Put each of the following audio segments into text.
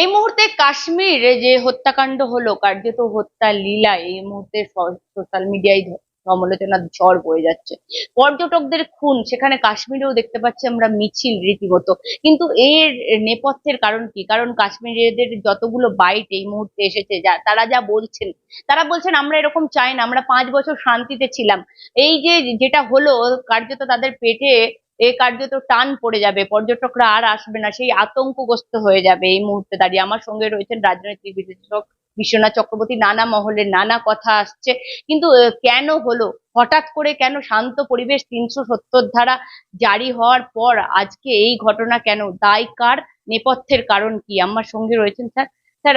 এই মুহূর্তে কাশ্মীর যে হত্যাকাণ্ড হলো, কার্যত হত্যা লীলা, এই মুহূর্তে সোশ্যাল মিডিয়ায় সমালোচনার ঝড় বয়ে যাচ্ছে। পর্যটকদের খুন, সেখানে কাশ্মীরেও দেখতে পাচ্ছি আমরা মিছিল রীতিমতো। কিন্তু এর নেপথ্যের কারণ কি? কারণ কাশ্মীরিদের যতগুলো বাইট এই মুহূর্তে এসেছে, যা, তারা যা বলছেন, তারা বলছেন, আমরা এরকম চাই না, আমরা পাঁচ বছর শান্তিতে ছিলাম। এই যে, যেটা হলো, কার্যত তাদের পেটে এ কার্যত টান পড়ে যাবে, পর্যটকরা আর আসবে না, সেই আতঙ্কগ্রস্ত হয়ে যাবে এই মুহূর্তে দাঁড়িয়ে। আমার সঙ্গে রয়েছেন রাজনৈতিক বিশ্লেষক বিশ্বনাথ চক্রবর্তী, নানা মহলের নানা কথা আসছে। কিন্তু কেন হলো? হঠাৎ করে কেন শান্ত পরিবেশ তিনশো সত্তর ধারা জারি হওয়ার পর আজকে এই ঘটনা কেন? দায় কার? নেপথ্যের কারণ কি? আমার সঙ্গে রয়েছেন স্যার। স্যার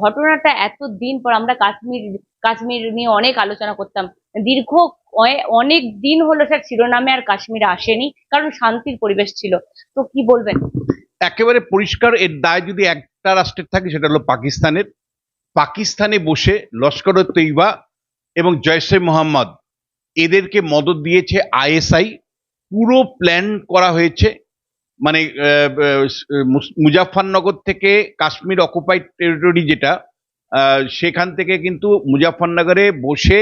ঘটনাটা এত দিন পর আমরা কাশ্মীর কাশ্মীর নিয়ে অনেক আলোচনা করতাম। দীর্ঘ অনেক দিন হলো স্যার শিরোনামে আর কাশ্মীর আসেনি, কারণ শান্তির পরিবেশ ছিল। তো কি বলবেন? একেবারে পরিষ্কার, এর দায় যদি একটা রাষ্ট্রের থাকে সেটা হলো পাকিস্তানের। পাকিস্তানে বসে লস্কর তৈবা এবং জয়সে মোহাম্মদ, এদেরকে মদত দিয়েছে আইএসআই। পুরো প্ল্যান করা হয়েছে মানে মুজাফফরনগর থেকে কাশ্মীর অকুপাইড টেরিটরি যেটা সেখান থেকে কিন্তু মুজাফফরনগরে বসে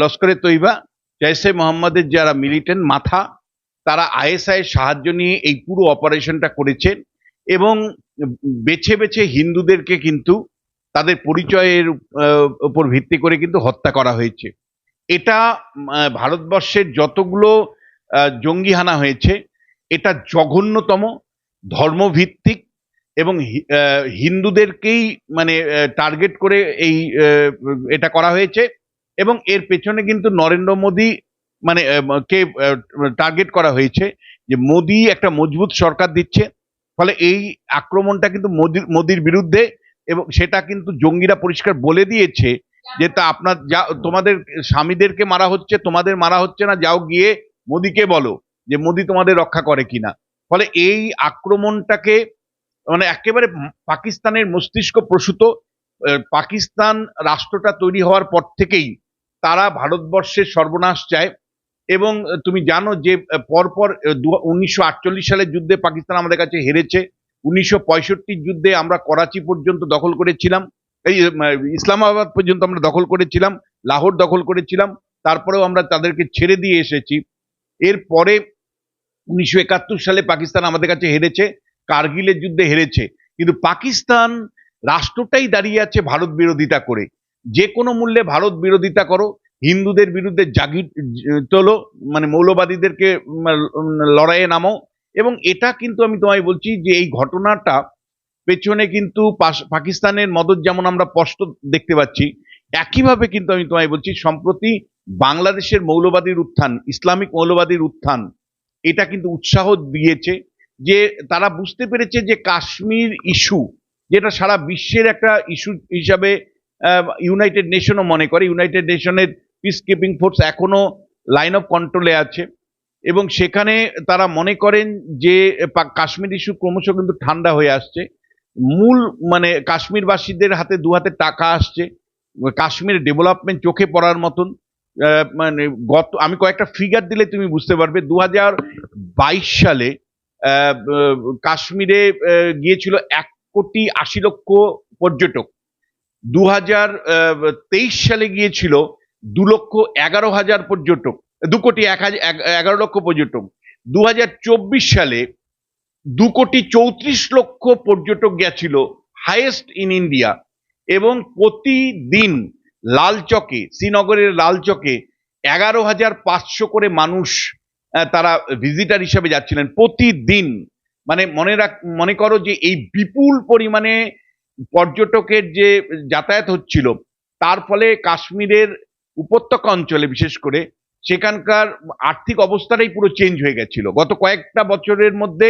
লস্করে তৈবা, জয়সে মোহাম্মদের যারা মিলিটেন্ট মাথা, তারা আইএসআই সাহায্য নিয়ে এই পুরো অপারেশনটা করেছেন এবং বেছে বেছে হিন্দুদেরকে কিন্তু তাদের পরিচয়ের উপর ভিত্তি করে কিন্তু হত্যা করা হয়েছে। এটা ভারতবর্ষের যতগুলো জঙ্গি হানা হয়েছে, এটা জঘন্যতম, ধর্মভিত্তিক এবং হিন্দুদেরকেই মানে টার্গেট করে এই এটা করা হয়েছে এবং এর পেছনে কিন্তু নরেন্দ্র মোদী মানে কে টার্গেট করা হয়েছে যে মোদী একটা মজবুত সরকার দিচ্ছে। ফলে এই আক্রমণটা কিন্তু মোদির মোদির বিরুদ্ধে এবং সেটা কিন্তু জঙ্গিরা পরিষ্কার বলে দিয়েছে যে তা আপনার, যা, তোমাদের স্বামীদেরকে মারা হচ্ছে, তোমাদের মারা হচ্ছে না, যাও গিয়ে মোদিকে বলো যে মোদি তোমাদের রক্ষা করে কিনা। ফলে এই আক্রমণটাকে মানে একেবারে পাকিস্তানের মস্তিষ্ক প্রসূত পাকিস্তান রাষ্ট্রটা তৈরি হওয়ার পর থেকেই তারা ভারতবর্ষের সর্বনাশ চায় এবং তুমি জানো যে পরপর উনিশশো আটচল্লিশ সালের যুদ্ধে পাকিস্তান আমাদের কাছে হেরেছে। উনিশশো যুদ্ধে আমরা করাচি পর্যন্ত দখল করেছিলাম। এই ইসলামাবাদ পর্যন্ত আমরা দখল করেছিলাম, লাহোর দখল করেছিলাম, তারপরেও আমরা তাদেরকে ছেড়ে দিয়ে এসেছি। এরপরে উনিশশো একাত্তর সালে পাকিস্তান আমাদের কাছে হেরেছে। কার্গিলের যুদ্ধে হেরেছে। কিন্তু পাকিস্তান রাষ্ট্রটাই দাঁড়িয়ে আছে ভারত বিরোধিতা করে। যে কোনো মূল্যে ভারত বিরোধিতা করো, হিন্দুদের বিরুদ্ধে জাগি তোলো মানে মৌলবাদীদেরকে লড়াইয়ে নামো। এবং এটা কিন্তু আমি তোমায় বলছি যে এই ঘটনাটা পেছনে কিন্তু পাকিস্তানের মদত যেমন আমরা স্পষ্ট দেখতে পাচ্ছি, একইভাবে কিন্তু আমি তোমায় বলছি সম্প্রতি বাংলাদেশের মৌলবাদীর উত্থান, ইসলামিক মৌলবাদীর উত্থান, এটা কিন্তু উৎসাহ দিয়েছে। যে তারা বুঝতে পেরেছে যে কাশ্মীর ইস্যু যেটা সারা বিশ্বের একটা ইস্যু হিসাবে ইউনাইটেড নেশনও মনে করে। ইউনাইটেড নেশনের পিস কিপিং ফোর্স এখনও লাইন অফ কন্ট্রোলে আছে। এবং সেখানে তারা মনে করেন যে কাশ্মীর ইস্যু ক্রমশ কিন্তু ঠান্ডা হয়ে আসছে। মূল মানে কাশ্মীরবাসীদের হাতে দু হাতে টাকা আসছে। কাশ্মীর ডেভেলপমেন্ট চোখে পড়ার মতন মানে গত, আমি কয়েকটা ফিগার দিলে তুমি বুঝতে পারবে। দু হাজার বাইশ সালে কাশ্মীরে গিয়েছিল এক কোটি আশি লক্ষ পর্যটক। দু হাজার তেইশ সালে গিয়েছিল দু লক্ষ এগারো হাজার পর্যটক, দু কোটি এক হাজার এগারো লক্ষ পর্যটক। দু হাজার চব্বিশ সালে দু কোটি চৌত্রিশ লক্ষ পর্যটক গেছিল হাইয়েস্ট ইন ইন্ডিয়া এবং প্রতিদিন লালচকে, শ্রীনগরের লালচকে এগারো হাজার পাঁচশো করে মানুষ তারা ভিজিটার হিসাবে যাচ্ছিলেন প্রতিদিন। মানে মনে রাখ, মনে করো যে এই বিপুল পরিমাণে পর্যটকের যে যাতায়াত হচ্ছিল, তার ফলে কাশ্মীরের উপত্যকা অঞ্চলে বিশেষ করে, সেখানকার আর্থিক অবস্থাটাই পুরো চেঞ্জ হয়ে গেছিল। গত কয়েকটা বছরের মধ্যে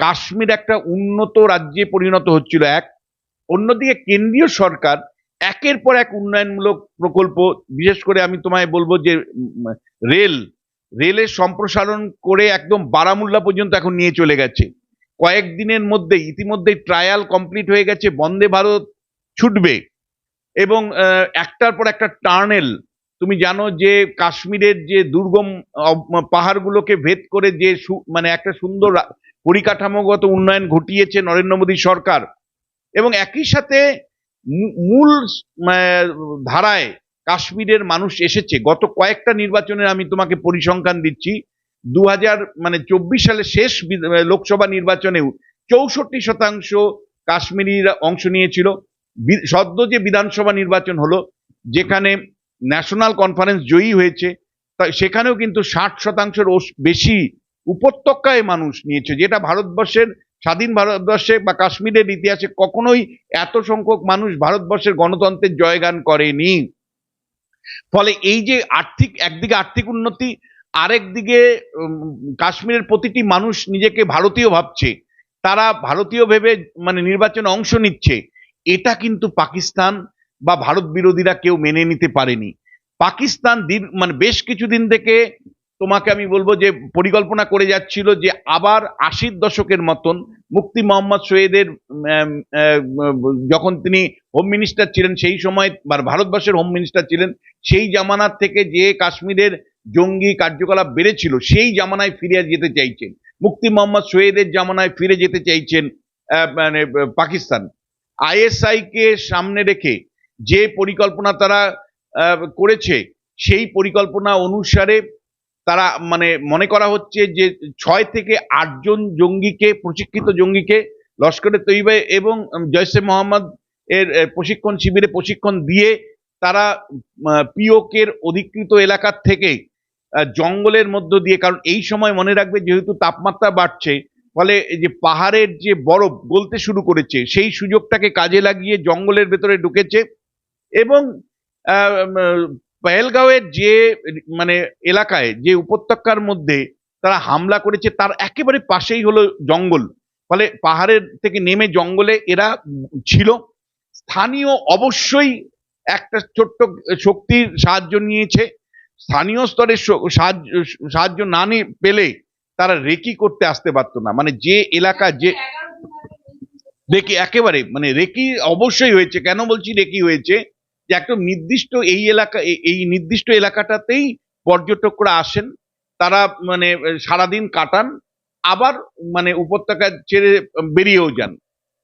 কাশ্মীর একটা উন্নত রাজ্যে পরিণত হচ্ছিল এক। অন্যদিকে কেন্দ্রীয় সরকার একের পর এক উন্নয়নমূলক প্রকল্প, বিশেষ করে আমি তোমায় বলব যে রেল রেলের সম্প্রসারণ করে একদম বারামুল্লা পর্যন্ত এখন নিয়ে চলে গেছে। কয়েকদিনের মধ্যে ইতিমধ্যেই ট্রায়াল কমপ্লিট হয়ে গেছে, বন্দে ভারত ছুটবে এবং একটার পর একটা টার্নেল। তুমি জানো যে কাশ্মীরের যে দুর্গম পাহাড়গুলোকে ভেদ করে যে মানে একটা সুন্দর পরিকাঠামোগত উন্নয়ন ঘটিয়েছে নরেন্দ্র মোদী সরকার এবং একই সাথে মূল ধারায় কাশ্মীরের মানুষ এসেছে। গত কয়েকটা নির্বাচনের আমি তোমাকে পরিসংখ্যান দিচ্ছি দু হাজার মানে চব্বিশ সালে শেষ লোকসভা নির্বাচনেও চৌষট্টি শতাংশ কাশ্মীরিরা অংশ নিয়েছিল। সদ্য যে বিধানসভা নির্বাচন হলো, যেখানে ন্যাশনাল কনফারেন্স জয়ী হয়েছে তা সেখানেও কিন্তু ষাট শতাংশের বেশি উপত্যকায় মানুষ নিয়েছে, যেটা ভারতবর্ষের, স্বাধীন ভারতবর্ষে বা কাশ্মীরের ইতিহাসে কখনোই এত সংখ্যক মানুষ ভারতবর্ষের গণতন্ত্রের জয়গান করেনি। ফলে এই যে আর্থিক, একদিকে আর্থিক উন্নতি, আরেক দিকে কাশ্মীরের প্রতিটি মানুষ নিজেকে ভারতীয় ভাবছে। তারা ভারতীয় ভেবে মানে নির্বাচনে অংশ নিচ্ছে। এটা কিন্তু পাকিস্তান বা ভারত বিরোধীরা কেউ মেনে নিতে পারেনি। পাকিস্তান মানে বেশ কিছুদিন থেকে তোমাকে আমি বলব যে পরিকল্পনা করে যাচ্ছিল যে আবার আশির দশকের মতন মুক্তি মোহাম্মদ সৈয়দের যখন তিনি হোম মিনিস্টার ছিলেন, সেই সময় বা ভারতবর্ষের হোম মিনিস্টার ছিলেন, সেই জামানার থেকে যে কাশ্মীরের জঙ্গি কার্যকলাপ বেড়েছিল, সেই জামানায় ফিরে যেতে চাইছেন। মুক্তি মোহাম্মদ সৈয়দের জামানায় ফিরে যেতে চাইছেন মানে পাকিস্তান। আইএসআই কে সামনে রেখে যে পরিকল্পনা তারা করেছে, সেই পরিকল্পনা অনুসারে তারা মানে মনে করা হচ্ছে যে ছয় থেকে আটজন জঙ্গিকে, প্রশিক্ষিত জঙ্গিকে লস্করে তৈবা এবং জয়সে মোহাম্মদ এর প্রশিক্ষণ শিবিরে প্রশিক্ষণ দিয়ে তারা পিওকের অধিকৃত এলাকার থেকে জঙ্গলের মধ্য দিয়ে, কারণ এই সময় মনে রাখবে যেহেতু তাপমাত্রা বাড়ছে, ফলে যে পাহাড়ের যে বরফ গলতে শুরু করেছে, সেই সুযোগটাকে কাজে লাগিয়ে জঙ্গলের ভেতরে ঢুকেছে এবং পেহেলগাঁওয়ের যে মানে এলাকায় যে উপত্যকার মধ্যে তারা হামলা করেছে, তার একেবারে পাশেই হলো জঙ্গল। ফলে পাহাড়ের থেকে নেমে জঙ্গলে এরা ছিল। স্থানীয় অবশ্যই একটা ছোট্ট শক্তির সাহায্য নিয়েছে। স্থানীয় স্তরে সাহায্য সাহায্য না পেলে তারা রেকি করতে আসতে পারতো না। মানে যে এলাকা, যে রেকি একেবারে মানে রেকি অবশ্যই হয়েছে। কেন বলছি রেকি হয়েছে? যে একটা নির্দিষ্ট এই এলাকা এই- নির্দিষ্ট এলাকাটাতেই পর্যটকরা আসেন, তারা মানে সারাদিন কাটান, আবার মানে উপত্যকা ছেড়ে বেরিয়েও যান।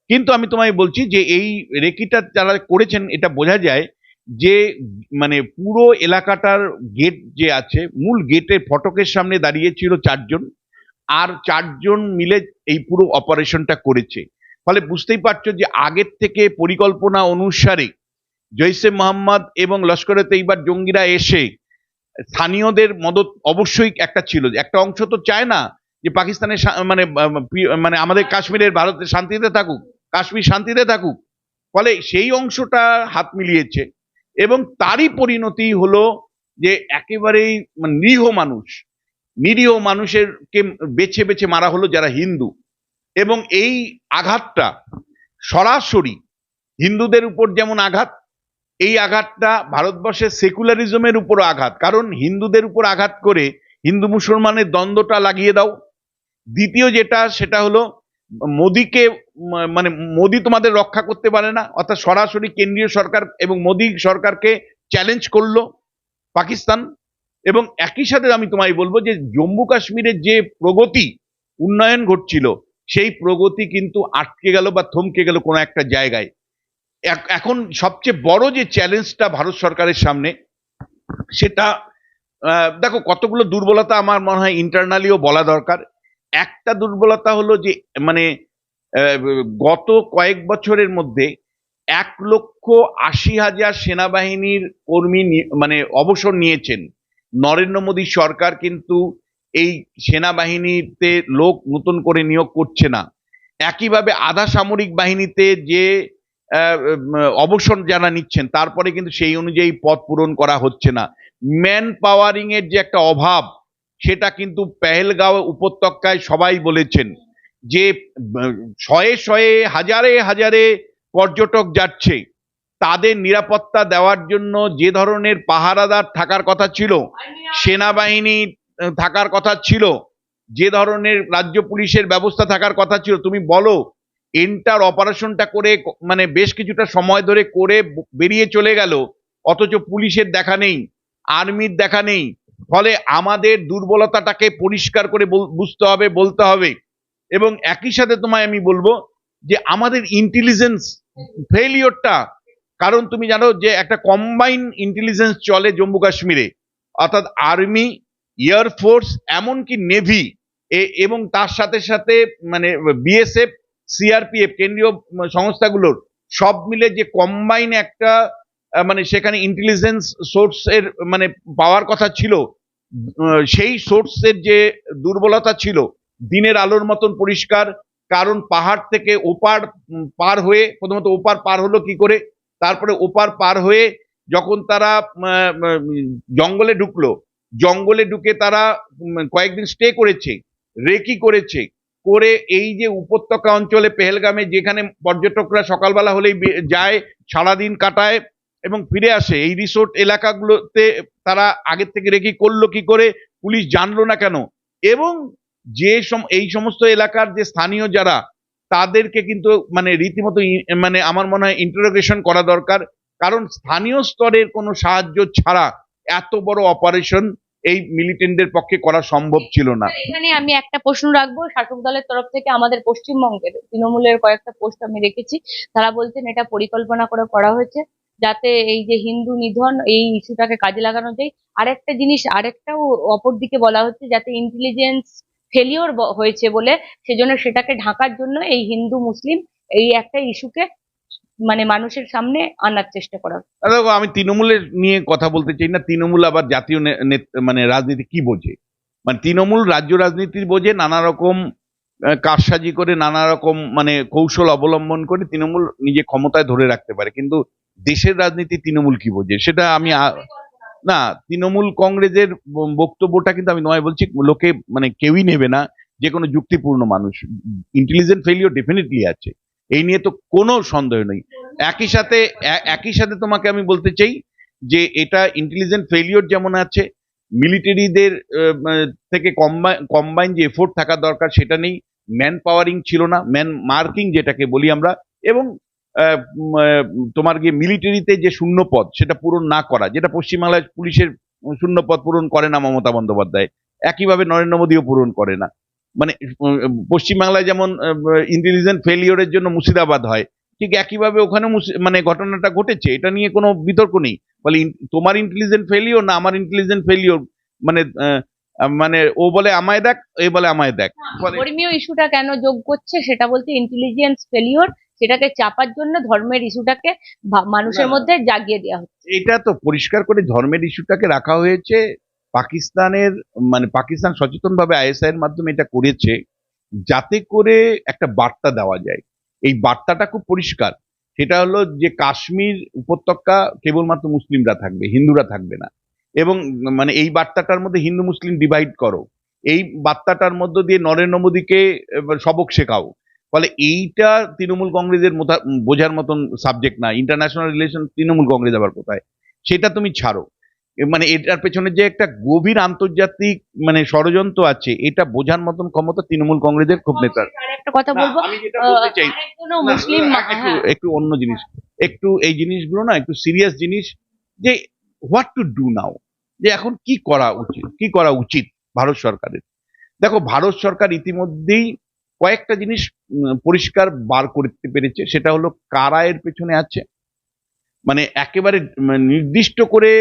কিন্তু আমি তোমায় বলছি যে এই রেকিটা যারা করেছেন, এটা বোঝা যায় যে মানে পুরো এলাকাটার গেট যে আছে, মূল গেটের ফটকের সামনে দাঁড়িয়ে ছিল চারজন, আর চারজন মিলে এই পুরো অপারেশনটা করেছে। ফলে বুঝতেই পারছ যে আগের থেকে পরিকল্পনা অনুসারে জৈসে মোহাম্মদ এবং লস্করে তৈবার জঙ্গিরা এসে স্থানীয়দের মদত অবশ্যই একটা ছিল। একটা অংশ তো চায় না যে পাকিস্তানের মানে মানে আমাদের কাশ্মীরের ভারতে শান্তিতে থাকুক, কাশ্মীর শান্তিতে থাকুক। ফলে সেই অংশটা হাত মিলিয়েছে এবং তারই পরিণতি হলো যে একেবারেই মানে নিরীহ মানুষ, নিরীহ মানুষের কে বেছে বেছে মারা হলো যারা হিন্দু। এবং এই আঘাতটা সরাসরি হিন্দুদের উপর যেমন আঘাত এই আঘাতটা ভারতবর্ষের সেকুলারিজমের উপর আঘাত। কারণ হিন্দুদের উপর আঘাত করে হিন্দু মুসলমানের দ্বন্দ্বটা লাগিয়ে দাও। দ্বিতীয় যেটা, সেটা হলো মোদিকে মানে মোদি তোমাদের রক্ষা করতে পারে না, অর্থাৎ সরাসরি কেন্দ্রীয় সরকার এবং মোদি সরকারকে চ্যালেঞ্জ করল পাকিস্তান। এবং একই সাথে আমি তোমায় বলব যে জম্মু কাশ্মীরের যে প্রগতি, উন্নয়ন ঘটছিল, সেই প্রগতি কিন্তু আটকে গেল বা থমকে গেল কোনো একটা জায়গায়। এখন সবচেয়ে বড় যে চ্যালেঞ্জটা ভারত সরকারের সামনে, সেটা দেখো কতগুলো দুর্বলতা আমার মনে হয় ইন্টারনালিও বলা দরকার। একটা দুর্বলতা হলো যে মানে গত কয়েক বছরের মধ্যে এক লক্ষ আশি হাজার সেনাবাহিনীর কর্মী মানে অবসর নিয়েছেন। নরেন্দ্র মোদী সরকার কিন্তু এই সেনাবাহিনীতে লোক নতুন করে নিয়োগ করছে না। একইভাবে আধা সামরিক বাহিনীতে যে অবসর যারা নিচ্ছেন, তারপরে কিন্তু সেই অনুযায়ী পদ পূরণ করা হচ্ছে না। ম্যান পাওয়ারিং এর যে একটা অভাব, সেটা কিন্তু পেহেলগাঁও উপত্যকায় সবাই বলেছেন যে শয়ে শয়ে, হাজারে হাজারে পর্যটক যাচ্ছে। তাদের নিরাপত্তা দেওয়ার জন্য যে ধরনের পাহারাদার থাকার কথা ছিল, সেনাবাহিনী থাকার কথা ছিল, যে ধরনের রাজ্য পুলিশের ব্যবস্থা থাকার কথা ছিল, তুমি বলো এন্টার অপারেশনটা করে মানে বেশ কিছুটা সময় ধরে করে বেরিয়ে চলে গেল। অথচ পুলিশের দেখা নেই, আর্মির দেখা নেই। ফলে আমাদের দুর্বলতাটাকে পরিষ্কার করে বুঝতে হবে, বলতে হবে। এবং একই সাথে তোমায় আমি বলব যে আমাদের ইন্টেলিজেন্স ফেলিওরটা কারণ তুমি জানো যে একটা কম্বাইন ইন্টেলিজেন্স চলে জম্মু কাশ্মীরে। অর্থাৎ আর্মি এয়ারফোর্স এমনকি নেভি এবং তার সাথে সাথে মানে বিএসএফ সিআরপিএফ কেন্দ্রীয় সংস্থাগুলোর, সব মিলে যে কম্বাইন একটা মানে সেখানে ইন্টেলিজেন্স সোর্স এর মানে পাওয়ার কথা ছিল সেই সোর্সের যে দুর্বলতা ছিল, দিনের আলোর মতন পরিষ্কার, কারণ পাহাড় থেকে ওপার পার হয়ে, প্রথমত ওপার পার হলো কি করে, তারপরে ওপার পার হয়ে যখন তারা জঙ্গলে ঢুকলো, জঙ্গলে ঢুকে তারা কয়েকদিন স্টে করেছে রেকি করেছে করে এই যে উপত্যকা অঞ্চলে পেহেলগামে যেখানে পর্যটকরা সকালবেলা হলেই যায়, সারাদিন কাটায় এবং ফিরে আসে, এই রিসোর্ট এলাকাগুলোতে তারা আগের থেকে রেকি করল কি করে? পুলিশ জানলো না কেন? এবং যে সম- এই সমস্ত এলাকার যে স্থানীয় যারা, তাদেরকে কিন্তু মানে রীতিমতো মানে আমার মনে হয় ইন্টারোগেশন করা দরকার। কারণ স্থানীয় স্তরের কোনো সাহায্য ছাড়া এত বড় অপারেশন এই মিলিটেন্টদের পক্ষে করা সম্ভব ছিল না। এখানে আমি একটা প্রশ্ন রাখব। শাসক দলের তরফ থেকে আমাদের পশ্চিমবঙ্গের, তৃণমূলের কয়েকটা পোস্ট আমি রেখেছি। তারা বলছেন এটা পরিকল্পনা করে করা হয়েছে যাতে এই যে হিন্দু নিধন, এই ইস্যুটাকে কাজে লাগানো যায়। আরেকটা জিনিস, আরেকটাও অপর দিকে বলা হচ্ছে যাতে ইন্টেলিজেন্স ফেলিওর হয়েছে বলে। সেজন্য সেটাকে ঢাকার জন্য এই হিন্দু, মুসলিম এই একটা ইস্যুকে মানে মানুষের সামনে আনার চেষ্টা করা। দেখো, আমি তৃণমূলের নিয়ে কথা বলতে চাই না, তৃণমূল আবার জাতীয় মানে রাজনীতি কি বোঝে? মানে তৃণমূল রাজ্য রাজনীতি বোঝে, নানা রকম কারসাজি করে, নানা রকম মানে কৌশল অবলম্বন করে তৃণমূল নিজে ক্ষমতায় ধরে রাখতে পারে। কিন্তু দেশের রাজনীতি তৃণমূল কি বোঝে? সেটা আমি না, তৃণমূল কংগ্রেসের বক্তব্যটা কিন্তু আমি নয়, বলছি লোকে মানে কেউই নেবে না, যে কোনো যুক্তিপূর্ণ মানুষ। ইন্টেলিজেন্ট ফেলিও ডেফিনেটলি আছে। এই নিয়ে তো কোনো সন্দেহ নেই। একই সাথে একই সাথে তোমাকে আমি বলতে চাই যে এটা ইন্টেলিজেন্ট ফেলিওর যেমন আছে মিলিটারিদের থেকে কম্বাইন যে এফোর্ট থাকা দরকার সেটা নেই। ম্যান পাওয়ারিং ছিল না ম্যান মার্কিং যেটাকে বলি আমরা, এবং তোমার গিয়ে মিলিটারিতে যে শূন্য পদ সেটা পূরণ না করা, যেটা পশ্চিমবাংলায় পুলিশের শূন্য পদ পূরণ করে না মমতা বন্দ্যোপাধ্যায়, একইভাবে নরেন্দ্র মোদীও পূরণ করে না। মানে পশ্চিমবাংলায় যেমন ইন্টেলিজেন্ট ফেলিওরের জন্য মুর্শিদাবাদ হয় ঠিক একইভাবে ওখানে মানে ঘটনাটা ঘটেছে এটা নিয়ে কোনো বিতর্ক নেই। বলে তোমার ইন্টেলিজেন্ট ফেলিওর না আমার ইন্টেলিজেন্ট ফেলিওর মানে মানে ও বলে আমায় দেখ এ বলে আমায় দেখ। ধর্মীয় ইস্যুটা কেন যোগ করছে সেটা বলতে ইন্টেলিজেন্স ফেলিওর সেটাকে চাপার জন্য ধর্মের ইস্যুটাকে মানুষের। মধ্যে জাগিয়ে দেওয়া হচ্ছে। এটা তো পরিষ্কার করে ধর্মের ইস্যুটাকে রাখা হয়েছে পাকিস্তানের মানে পাকিস্তান সচেতনভাবে আইএসআই এর মাধ্যমে এটা করেছে যাতে করে একটা বার্তা দেওয়া যায়। এই বার্তাটা খুব পরিষ্কার। সেটা হলো যে কাশ্মীর উপত্যকা কেবলমাত্র মুসলিমরা থাকবে, হিন্দুরা থাকবে না। এবং মানে এই বার্তাটার মধ্যে হিন্দু মুসলিম ডিভাইড করো। এই বার্তাটার মধ্য দিয়ে নরেন্দ্র মোদীকে সবক শেখাও। ফলে এইটা তৃণমূল কংগ্রেসের বোঝার মতন সাবজেক্ট না। ইন্টারন্যাশনাল রিলেশন তৃণমূল কংগ্রেস আবার কোথায়? সেটা তুমি ছাড়ো। মানে এটার পেছনে যে একটা গভীর আন্তর্জাতিক মানে ষড়যন্ত্র আছে এটা বোঝার মতন ক্ষমতা তৃণমূল কংগ্রেসের খুব নেতার একটা কথা বলব। আমি যেটা বলতে চাই আহ, মুসলিম একটু হ্যাঁ, অন্য জিনিস একটু এই জিনিসগুলো না একটু সিরিয়াস জিনিস যে হোয়াট টু ডু নাও যে এখন কি করা উচিত কি করা উচিত ভারত সরকারের? দেখো ভারত সরকার ইতিমধ্যেই কয়েকটা জিনিস পরিষ্কার বার করতে পেরেছে সেটা হলো কারা এর পেছনে আছে? মানে একেবারে নির্দিষ্ট করে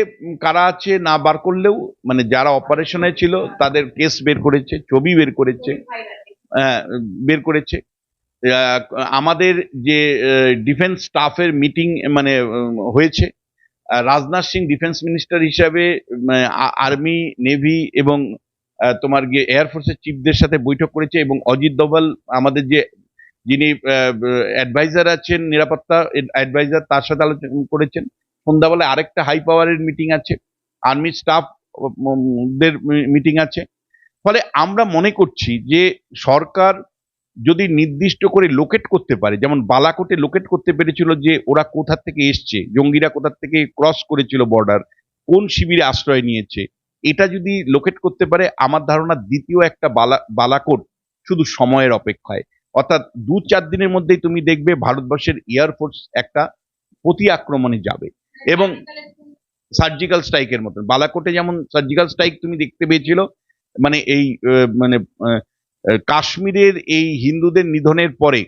কারা আছে না বার করলেও মানে যারা অপারেশনে ছিল তাদের কেস বের করেছে, ছবি বের করেছে বের করেছে। আমাদের যে ডিফেন্স স্টাফের মিটিং মানে হয়েছে রাজনাথ সিং ডিফেন্স মিনিস্টার হিসাবে আর্মি নেভি এবং তোমার গিয়ে এয়ারফোর্সের চিফদের সাথে বৈঠক করেছে এবং অজিত দোভাল আমাদের যে যিনি অ্যাডভাইজার আছেন নিরাপত্তা অ্যাডভাইজার তার সাথে আলোচনা করেছেন। সন্ধ্যাবেলায় আরেকটা হাই পাওয়ারের মিটিং আছে আর্মি স্টাফ দের মিটিং আছে। ফলে আমরা মনে করছি যে সরকার যদি নির্দিষ্ট করে লোকেট করতে পারে, যেমন বালাকোটে লোকেট করতে পেরেছিল যে ওরা কোথা থেকে এসছে, জঙ্গিরা কোথা থেকে ক্রস করেছিল বর্ডার কোন শিবিরে আশ্রয় নিয়েছে, এটা যদি লোকেট করতে পারে, আমার ধারণা দ্বিতীয় একটা বালা, বালাকোট শুধু সময়ের অপেক্ষায়। অর্থাৎ দু চার দিনের মধ্যেই তুমি দেখবে ভারতবর্ষের এয়ারফোর্স একটা প্রতি আক্রমণে যাবে। এবং সার্জিক্যাল স্ট্রাইকের মতন। বালাকোটে যেমন সার্জিক্যাল স্ট্রাইক তুমি দেখতে পেয়েছিল মানে এই মানে কাশ্মীরের এই হিন্দুদের নিধনের পরে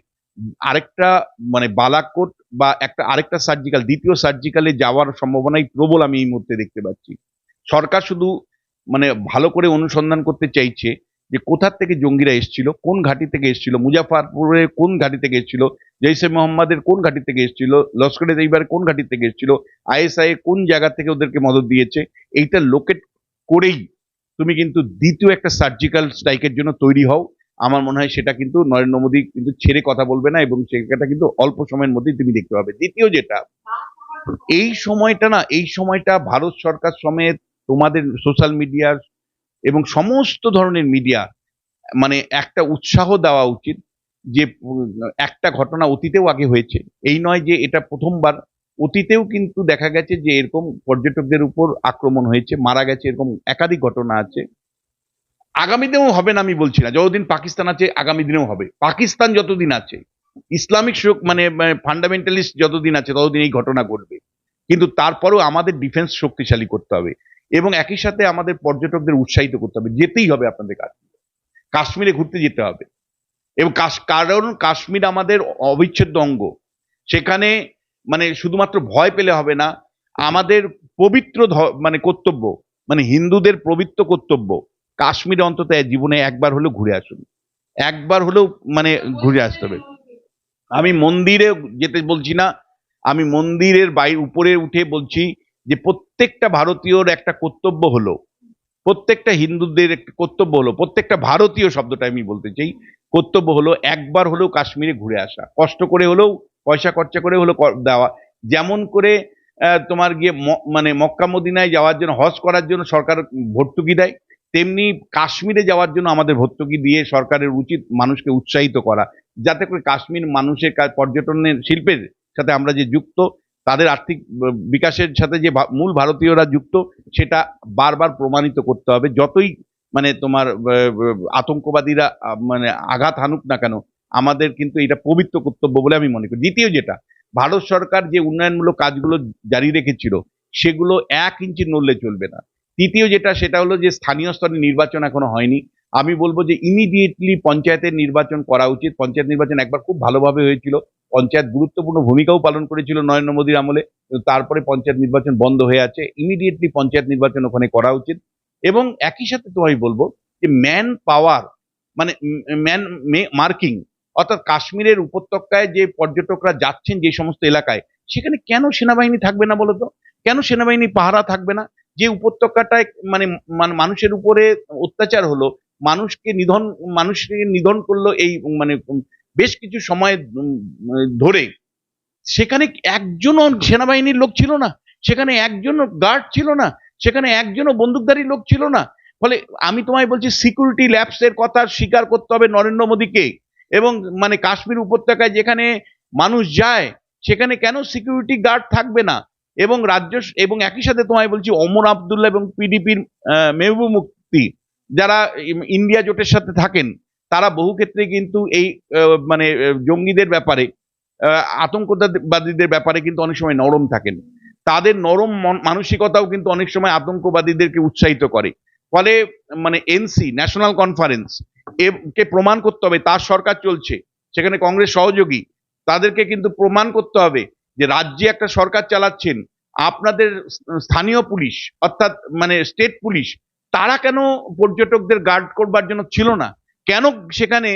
আরেকটা মানে বালাকোট বা একটা, আরেকটা সার্জিক্যাল দ্বিতীয় সার্জিক্যালে যাওয়ার সম্ভাবনাই প্রবল আমি এই মুহূর্তে দেখতে পাচ্ছি। সরকার শুধু মানে ভালো করে অনুসন্ধান করতে চাইছে যে কোথার থেকে জঙ্গিরা এসেছিল, কোন ঘাঁটি থেকে এসেছিল মুজাফরপুরে কোন ঘাঁটি থেকে এসেছিল জৈসে মোহাম্মদের কোন ঘাঁটি থেকে এসেছিল, লস্করে এইবার কোন ঘাঁটি থেকে এসেছিল, আইএসআই কোন জায়গা থেকে ওদেরকে মদত দিয়েছে, এইটা লোকেট করেই তুমি কিন্তু দ্বিতীয় একটা সার্জিক্যাল স্ট্রাইকের জন্য তৈরি হও। আমার মনে হয় সেটা কিন্তু নরেন্দ্র মোদী কিন্তু ছেড়ে কথা বলবে না এবং সেটা কিন্তু অল্প সময়ের মধ্যেই তুমি দেখতে পাবে। দ্বিতীয় যেটা, এই সময়টা না, এই সময়টা ভারত সরকার সমেত তোমাদের সোশ্যাল মিডিয়ার এবং সমস্ত ধরনের মিডিয়া মানে একটা উৎসাহ দেওয়া উচিত যে, একটা ঘটনা অতীতেও আগে হয়েছে। এই নয় যে এটা প্রথমবার। অতীতেও কিন্তু দেখা গেছে যে এরকম পর্যটকদের উপর আক্রমণ হয়েছে, মারা গেছে, এরকম একাধিক ঘটনা আছে। আগামী দিনেও হবে না আমি বলছি না। যতদিন পাকিস্তান আছে, আগামী দিনেও হবে। পাকিস্তান যতদিন আছে, ইসলামিক শোক মানে ফান্ডামেন্টালিস্ট যতদিন আছে, ততদিন এই ঘটনা ঘটবে। কিন্তু তারপরেও আমাদের ডিফেন্স শক্তিশালী করতে হবে। এবং একই সাথে আমাদের পর্যটকদের উৎসাহিত করতে হবে। যেতেই হবে আপনাদের কাশ্মীরে কাশ্মীরে ঘুরতে যেতে হবে। এবং কারণ কাশ্মীর আমাদের অবিচ্ছেদ্য অঙ্গ। সেখানে মানে শুধুমাত্র ভয় পেলে হবে না, আমাদের পবিত্র মানে কর্তব্য মানে হিন্দুদের পবিত্র কর্তব্য, কাশ্মীরে অন্তত জীবনে একবার হলেও ঘুরে আসুন। একবার হলেও মানে ঘুরে আসতে হবে। আমি মন্দিরে যেতে বলছি না, আমি মন্দিরের বাইরে উপরে উঠে বলছি যে প্রত্যেকটা ভারতীয়র একটা কর্তব্য হলো, প্রত্যেকটা হিন্দুদের একটা কর্তব্য হলো, প্রত্যেকটা ভারতীয় শব্দটা আমি বলতে চাই, কর্তব্য হলো একবার হলেও কাশ্মীরে ঘুরে আসা। কষ্ট করে হলেও, পয়সা খরচা করে হলেও দেওয়া। যেমন করে তোমার গিয়ে মানে মক্কা মদিনায় যাওয়ার জন্য, হজ করার জন্য সরকার ভর্তুকি দেয়, তেমনি কাশ্মীরে যাওয়ার জন্য আমাদের ভর্তুকি দিয়ে সরকারের উচিত মানুষকে উৎসাহিত করা। যাতে করে কাশ্মীর মানুষের পর্যটনের শিল্পের সাথে আমরা যে যুক্ত তাদের আর্থিক বিকাশের সাথে যে মূল ভারতীয়রা যুক্ত, সেটা বারবার প্রমাণিত করতে হবে। যতই মানে তোমার আতঙ্কবাদীরা মানে আঘাত হানুক না কেন, আমাদের কিন্তু এটা পবিত্র কর্তব্য বলে আমি মনে করি। দ্বিতীয় যেটা, ভারত সরকার যে উন্নয়নমূলক কাজগুলো জারি রেখেছিল, সেগুলো এক ইঞ্চি নড়লে চলবে না। তৃতীয় যেটা, সেটা হলো যে স্থানীয় স্তরে নির্বাচন এখনও হয়নি। আমি বলব যে ইমিডিয়েটলি পঞ্চায়েতের নির্বাচন করা উচিত। পঞ্চায়েত নির্বাচন একবার খুব ভালোভাবে হয়েছিল। পঞ্চায়েত গুরুত্বপূর্ণ ভূমিকাও পালন করেছিল নরেন্দ্র মোদীর আমলে তারপরে পঞ্চায়েত নির্বাচন বন্ধ হয়ে আছে। ইমিডিয়েটলি পঞ্চায়েত নির্বাচন ওখানে করা উচিত। এবং একই সাথে তোমায় বলব যে ম্যান পাওয়ার মানে ম্যান মার্কিং, অর্থাৎ কাশ্মীরের উপত্যকায় যে পর্যটকরা যাচ্ছেন যে সমস্ত এলাকায়, সেখানে কেন সেনাবাহিনী থাকবে না বলতো? কেন সেনাবাহিনী পাহারা থাকবে না? যে উপত্যকাটায় মানে মানে মানুষের উপরে অত্যাচার হলো, মানুষকে নিধন মানুষকে নিধন করল এই মানে বেশ কিছু সময় ধরে সেখানে একজনও সেনাবাহিনীর লোক ছিল না, সেখানে একজনও গার্ড ছিল না, সেখানে একজনও বন্দুকধারী লোক ছিল না। ফলে আমি তোমায় বলছি সিকিউরিটি ল্যাপসের কথা স্বীকার করতে হবে নরেন্দ্র মোদীকে। এবং মানে কাশ্মীর উপত্যকায় যেখানে মানুষ যায়, সেখানে কেন সিকিউরিটি গার্ড থাকবে না? এবং রাজ্য, এবং একই সাথে তোমায় বলছি অমর আবদুল্লাহ এবং পিডিপির মেহবুব মুক্তি যারা ইন্ডিয়া জোটের সাথে থাকেন তারা বহু ক্ষেত্রে কিন্তু এই মানে জঙ্গিদের ব্যাপারে আতঙ্কবাদীদের ব্যাপারে কিন্তু অনেক সময় নরম থাকেন। তাদের নরম মন- মানসিকতাও কিন্তু অনেক সময় আতঙ্কবাদীদেরকে উৎসাহিত করে। ফলে মানে এনসি, ন্যাশনাল কনফারেন্স কে প্রমাণ করতে হবে, তার সরকার চলছে, সেখানে কংগ্রেস সহযোগী, তাদেরকে কিন্তু প্রমাণ করতে হবে যে রাজ্যে একটা সরকার চালাচ্ছেন, আপনাদের স্থানীয় পুলিশ, অর্থাৎ মানে স্টেট পুলিশ, তারা কেন পর্যটকদের গার্ড করবার জন্য ছিল না? কেন সেখানে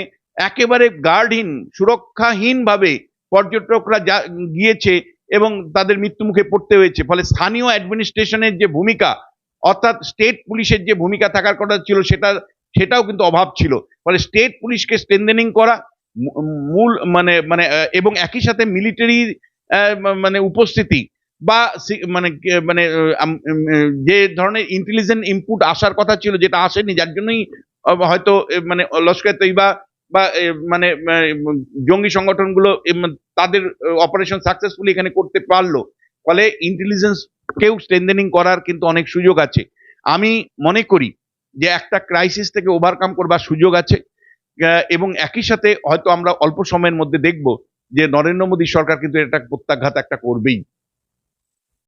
একেবারে গার্ডহীন সুরক্ষাহীন ভাবে পর্যটকরা যা, গিয়েছে এবং তাদের মৃত্যু মুখে পড়তে হয়েছে? ফলে স্থানীয় অ্যাডমিনিস্ট্রেশনের যে ভূমিকা, অর্থাৎ স্টেট পুলিশের যে ভূমিকা থাকার কথা ছিল সেটা, সেটাও কিন্তু অভাব ছিল। ফলে স্টেট পুলিশকে স্ট্রেন্থেনিং করা মূল মানে মানে এবং একই সাথে মিলিটারি মানে উপস্থিতি বা মানে মানে যে ধরনের ইন্টেলিজেন্ট ইনপুট আসার কথা ছিল যেটা আসেনি, যার জন্যই হয়তো মানে লস্কর তৈবা বা মানে জঙ্গি সংগঠনগুলো তাদের অপারেশন সাকসেসফুলি এখানে করতে পারল। ফলে ইন্টেলিজেন্স কেউ স্ট্রেন্থেনিং করার কিন্তু অনেক সুযোগ আছে। আমি মনে করি যে একটা ক্রাইসিস থেকে ওভারকাম করবার সুযোগ আছে। এবং একই সাথে হয়তো আমরা অল্প সময়ের মধ্যে দেখব যে নরেন্দ্র মোদী সরকার কিন্তু এটা প্রত্যাঘাত একটা করবেই।